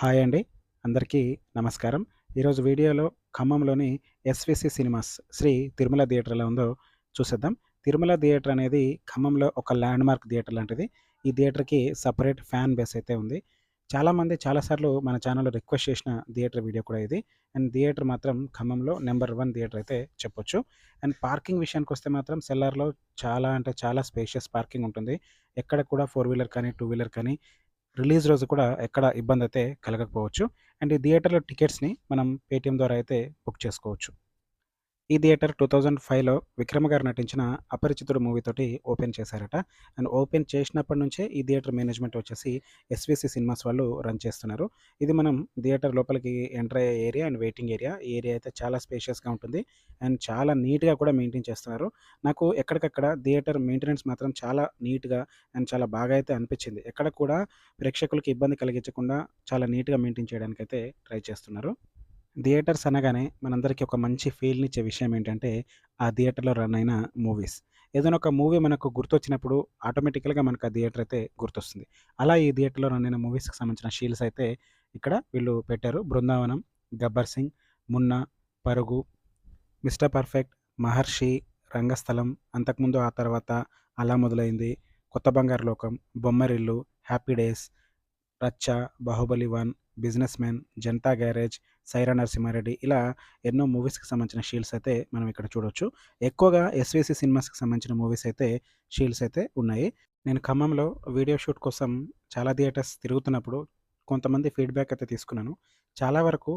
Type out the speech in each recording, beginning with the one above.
Hi అండి. అందరికీ నమస్కారం. ఈరోజు వీడియోలో ఖమ్మంలోని SVC cinemas Shri Tirumala theatre ఎలా ఉందో చూసేద్దాం. తిరుమల థియేటర్ అనేది ఖమ్మంలో ఒక ల్యాండ్ మార్క్ థియేటర్ లాంటిది. ఈ థియేటర్కి సపరేట్ ఫ్యాన్ బేస్ అయితే ఉంది. చాలామంది చాలాసార్లు మన ఛానల్లో రిక్వెస్ట్ చేసిన థియేటర్ వీడియో కూడా ఇది. అండ్ థియేటర్ మాత్రం ఖమ్మంలో నెంబర్ వన్ థియేటర్ అయితే చెప్పొచ్చు. అండ్ పార్కింగ్ విషయానికి వస్తే మాత్రం సెల్లార్లో చాలా అంటే చాలా స్పేషియస్ పార్కింగ్ ఉంటుంది. ఎక్కడ కూడా ఫోర్ వీలర్ కానీ టూ వీలర్ కానీ రిలీజ్ రోజు కూడా ఎక్కడ ఇబ్బంది అయితే కలగకపోవచ్చు. అండ్ ఈ థియేటర్లో టికెట్స్ని మనం పేటీఎం ద్వారా అయితే బుక్ చేసుకోవచ్చు. ఈ థియేటర్ టూ థౌజండ్ ఫైవ్లో విక్రమ గారు నటించిన అపరిచితుడు మూవీతోటి ఓపెన్ చేశారట. అండ్ ఓపెన్ చేసినప్పటి నుంచే ఈ థియేటర్ మేనేజ్మెంట్ వచ్చేసి ఎస్విసి సినిమాస్ వాళ్ళు రన్ చేస్తున్నారు. ఇది మనం థియేటర్ లోపలికి ఎంటర్ అయ్యే ఏరియా అండ్ వెయిటింగ్ ఏరియా. ఈ ఏరియా అయితే చాలా స్పేషియస్గా ఉంటుంది. అండ్ చాలా నీట్గా కూడా మెయింటైన్ చేస్తున్నారు. నాకు ఎక్కడికక్కడ థియేటర్ మెయింటెనెన్స్ మాత్రం చాలా నీట్గా అండ్ చాలా బాగా అయితే అనిపించింది. ఎక్కడ కూడా ప్రేక్షకులకి ఇబ్బంది కలిగించకుండా చాలా నీట్గా మెయింటైన్ చేయడానికి అయితే ట్రై చేస్తున్నారు. థియేటర్స్ అనగానే మనందరికీ ఒక మంచి ఫీల్ని ఇచ్చే విషయం ఏంటంటే ఆ థియేటర్లో రన్ అయిన మూవీస్. ఏదైనా ఒక మూవీ మనకు గుర్తొచ్చినప్పుడు ఆటోమేటికల్గా మనకు ఆ థియేటర్ అయితే గుర్తొస్తుంది. అలా ఈ థియేటర్లో రన్ అయిన మూవీస్కి సంబంధించిన షీల్స్ అయితే ఇక్కడ వీళ్ళు పెట్టారు. బృందావనం గబ్బర్ సింగ్ మున్నా పరుగు మిస్టర్ పర్ఫెక్ట్ మహర్షి రంగస్థలం అంతకుముందు ఆ తర్వాత అలా మొదలైంది. కొత్త బంగారు లోకం Bommarillu happy days Racha Baahubali one businessman Janatha garage Sye Raa Narasimha Reddy ఇలా ఎన్నో మూవీస్కి సంబంధించిన షీల్డ్స్ అయితే మనం ఇక్కడ చూడొచ్చు. ఎక్కువగా ఎస్వీసీ సినిమాస్కి సంబంధించిన మూవీస్ అయితే షీల్డ్స్ అయితే ఉన్నాయి. నేను ఖమ్మంలో వీడియో షూట్ కోసం చాలా థియేటర్స్ తిరుగుతున్నప్పుడు కొంతమంది ఫీడ్బ్యాక్ అయితే తీసుకున్నాను. చాలా వరకు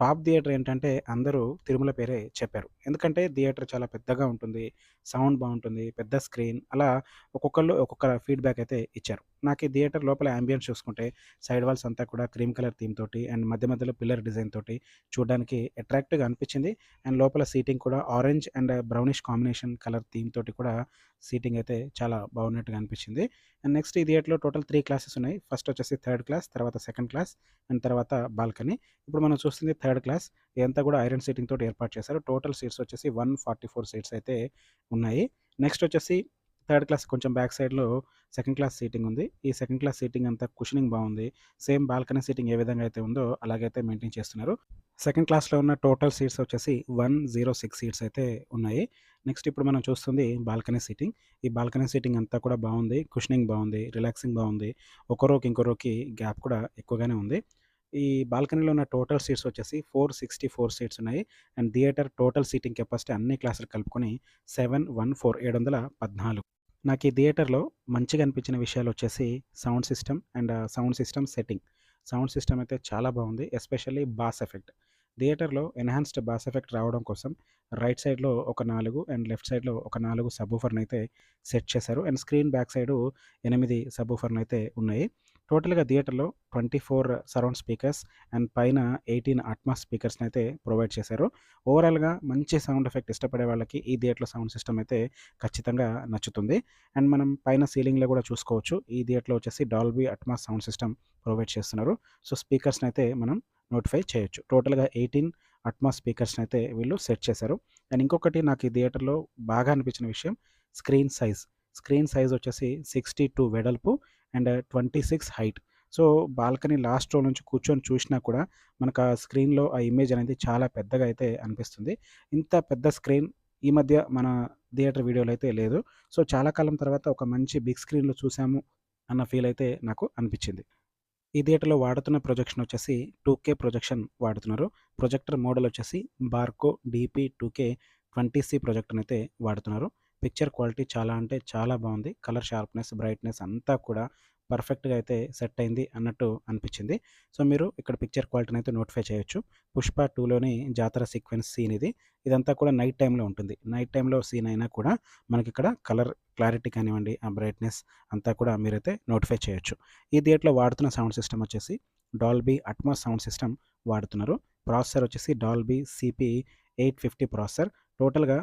టాప్ థియేటర్ ఏంటంటే అందరూ తిరుమల పేరే చెప్పారు. ఎందుకంటే థియేటర్ చాలా పెద్దగా ఉంటుంది. సౌండ్ బాగుంటుంది. పెద్ద స్క్రీన్ అలా ఒక్కొక్కళ్ళు ఒక్కొక్క ఫీడ్బ్యాక్ అయితే ఇచ్చారు. నాకు ఈ థియేటర్ లోపల అంబియన్స్ చూసుకుంటే సైడ్ వాల్స్ అంతా కూడా క్రీమ్ కలర్ థీమ్ తోటి అండ్ మధ్య మధ్యలో పిల్లర్ డిజైన్ తోటి చూడడానికి అట్రాక్టివ్గా అనిపించింది. అండ్ లోపల సీటింగ్ కూడా orange and brownish combination colour theme తోటి కూడా సీటింగ్ అయితే చాలా బాగున్నట్టుగా అనిపించింది. అండ్ నెక్స్ట్ ఈ థియేటర్లో టోటల్ త్రీ క్లాసెస్ ఉన్నాయి. ఫస్ట్ వచ్చేసి థర్డ్ క్లాస్ తర్వాత సెకండ్ క్లాస్ అండ్ తర్వాత బాల్కనీ. ఇప్పుడు మనం చూస్తుంది థర్డ్ క్లాస్. ఇదంతా కూడా ఐరన్ సీటింగ్ తోటి ఏర్పాటు చేశారు. టోటల్ సీట్స్ వచ్చేసి వన్ ఫార్టీ ఫోర్ సీట్స్ అయితే ఉన్నాయి. నెక్స్ట్ వచ్చేసి థర్డ్ క్లాస్ కొంచెం బ్యాక్ సైడ్లో సెకండ్ క్లాస్ సీటింగ్ ఉంది. ఈ సెకండ్ క్లాస్ సీటింగ్ అంతా కుషనింగ్ బాగుంది. సేమ్ బాల్కనీ సీటింగ్ ఏ విధంగా అయితే ఉందో అలాగైతే మెయింటైన్ చేస్తున్నారు. సెకండ్ క్లాస్లో ఉన్న టోటల్ సీట్స్ వచ్చేసి వన్ జీరో సిక్స్ సీట్స్ అయితే ఉన్నాయి. నెక్స్ట్ ఇప్పుడు మనం చూస్తుంది బాల్కనీ సీటింగ్. ఈ బాల్కనీ సీటింగ్ అంతా కూడా బాగుంది. కుషనింగ్ బాగుంది. రిలాక్సింగ్ బాగుంది. ఒక రోకి ఇంకో రోకి గ్యాప్ కూడా ఎక్కువగానే ఉంది. ఈ బాల్కనీలో ఉన్న టోటల్ సీట్స్ వచ్చేసి ఫోర్ సిక్స్టీ ఫోర్ సీట్స్ ఉన్నాయి. And theatre total seating capacity అన్ని క్లాసులు కలుపుకొని సెవెన్ వన్ ఫోర్ ఏడు వందల పద్నాలుగు. నాకు ఈ థియేటర్లో మంచిగా అనిపించిన విషయాలు వచ్చేసి sound system and sound system setting. Sound system అయితే చాలా బాగుంది ఎస్పెషల్లీ బాస్ ఎఫెక్ట్. థియేటర్లో ఎన్హాన్స్డ్ బాస్ ఎఫెక్ట్ రావడం కోసం రైట్ సైడ్లో ఒక నాలుగు అండ్ లెఫ్ట్ సైడ్లో ఒక నాలుగు సబ్బూఫర్ని అయితే సెట్ చేశారు. అండ్ స్క్రీన్ బ్యాక్ సైడు ఎనిమిది సబ్బూఫర్ని అయితే ఉన్నాయి. టోటల్గా థియేటర్లో twenty four surround speakers and పైన ఎయిటీన్ అట్మాస్ స్పీకర్స్ని అయితే ప్రొవైడ్ చేశారు. ఓవరాల్గా మంచి సౌండ్ ఎఫెక్ట్ ఇష్టపడే వాళ్ళకి ఈ థియేటర్లో సౌండ్ సిస్టమ్ అయితే ఖచ్చితంగా నచ్చుతుంది. అండ్ మనం పైన సీలింగ్లో కూడా చూసుకోవచ్చు. ఈ థియేటర్లో వచ్చేసి Dolby Atmos sound system provide చేస్తున్నారు. సో స్పీకర్స్ని అయితే మనం నోటిఫై చేయొచ్చు. టోటల్గా ఎయిటీన్ అట్మాస్ స్పీకర్స్ని అయితే వీళ్ళు సెట్ చేశారు. అండ్ ఇంకొకటి నాకు ఈ థియేటర్లో బాగా అనిపించిన విషయం స్క్రీన్ సైజ్. స్క్రీన్ సైజ్ వచ్చేసి సిక్స్టీ టూ వెడల్పు and twenty six height. So balcony last row నుంచి కూర్చొని చూసినా కూడా మనకు ఆ స్క్రీన్లో ఆ ఇమేజ్ అనేది చాలా పెద్దగా అయితే అనిపిస్తుంది. ఇంత పెద్ద స్క్రీన్ ఈ మధ్య మన థియేటర్ వీడియోలో అయితే లేదు. సో చాలా కాలం తర్వాత ఒక మంచి బిగ్ స్క్రీన్లో చూసాము అన్న ఫీల్ అయితే నాకు అనిపించింది. ఈ థియేటర్లో వాడుతున్న ప్రొజెక్షన్ వచ్చేసి టూ కే ప్రొజెక్షన్ వాడుతున్నారు. ప్రొజెక్టర్ మోడల్ వచ్చేసి Barco DP two K twenty C projector అయితే వాడుతున్నారు. పిక్చర్ క్వాలిటీ చాలా అంటే చాలా బాగుంది. కలర్ షార్ప్నెస్ బ్రైట్నెస్ అంతా కూడా పర్ఫెక్ట్గా అయితే సెట్ అయింది అన్నట్టు అనిపించింది. సో మీరు ఇక్కడ పిక్చర్ క్వాలిటీని అయితే నోటిఫై చేయొచ్చు. పుష్ప టూలోని జాతర సీక్వెన్స్ సీన్ ఇది. ఇదంతా కూడా నైట్ టైంలో ఉంటుంది. నైట్ టైంలో సీన్ అయినా కూడా మనకి ఇక్కడ కలర్ క్లారిటీ కానివ్వండి ఆ బ్రైట్నెస్ అంతా కూడా మీరైతే నోటిఫై చేయొచ్చు. ఈ థియేటర్లో వాడుతున్న సౌండ్ సిస్టమ్ వచ్చేసి డాల్బీ అట్మాస్ సౌండ్ సిస్టమ్ వాడుతున్నారు. ప్రాసెసర్ వచ్చేసి Dolby CP eight fifty processor. టోటల్గా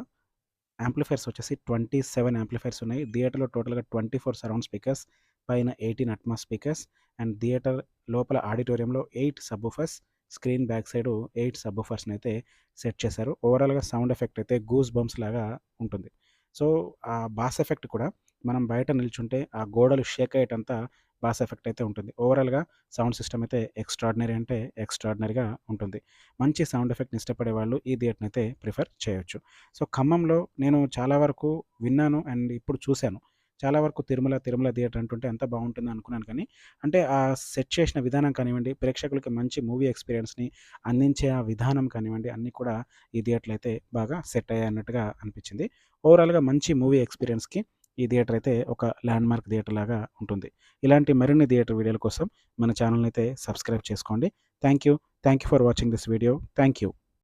యాంప్లిఫైర్స్ వచ్చేసి ట్వంటీ సెవెన్ యాంప్లిఫైర్స్ ఉన్నాయి. థియేటర్లో టోటల్గా ట్వంటీ ఫోర్ సరౌండ్ స్పీకర్స్ పైన eighteen Atmos speakers and theatre లోపల ఆడిటోరియంలో eight subwoofers screen back side eight సబ్బుఫర్స్ని అయితే సెట్ చేశారు. ఓవరాల్గా సౌండ్ ఎఫెక్ట్ అయితే గూస్ బంప్స్ లాగా ఉంటుంది. సో ఆ బాస్ ఎఫెక్ట్ కూడా మనం బయట నిల్చుంటే ఆ గోడలు షేక్ అయ్యేటంతా బాస్ ఎఫెక్ట్ అయితే ఉంటుంది. ఓవరాల్గా సౌండ్ సిస్టమ్ అయితే ఎక్స్ట్రాడినరీ అంటే ఎక్స్ట్రాడినరీగా ఉంటుంది. మంచి సౌండ్ ఎఫెక్ట్ని ఇష్టపడే వాళ్ళు ఈ థియేటర్ని అయితే ప్రిఫర్ చేయొచ్చు. సో ఖమ్మంలో నేను చాలా వరకు విన్నాను అండ్ ఇప్పుడు చూశాను. చాలా వరకు తిరుమల తిరుమల థియేటర్ అంటుంటే ఎంత బాగుంటుంది అనుకున్నాను కానీ అంటే ఆ సెట్ చేసిన విధానం కానివ్వండి ప్రేక్షకులకి మంచి మూవీ ఎక్స్పీరియన్స్ని అందించే ఆ విధానం కానివ్వండి అన్నీ కూడా ఈ థియేటర్లు అయితే బాగా సెట్ అయ్యాయి అన్నట్టుగా అనిపించింది. ఓవరాల్గా మంచి మూవీ ఎక్స్పీరియన్స్కి ఈ థియేటర్ అయితే ఒక ల్యాండ్ మార్క్ థియేటర్ లాగా ఉంటుంది. ఇలాంటి మరిన్ని థియేటర్ వీడియోల కోసం మన ఛానల్ని అయితే సబ్స్క్రైబ్ చేసుకోండి. Thank you thank you for watching this video. Thank you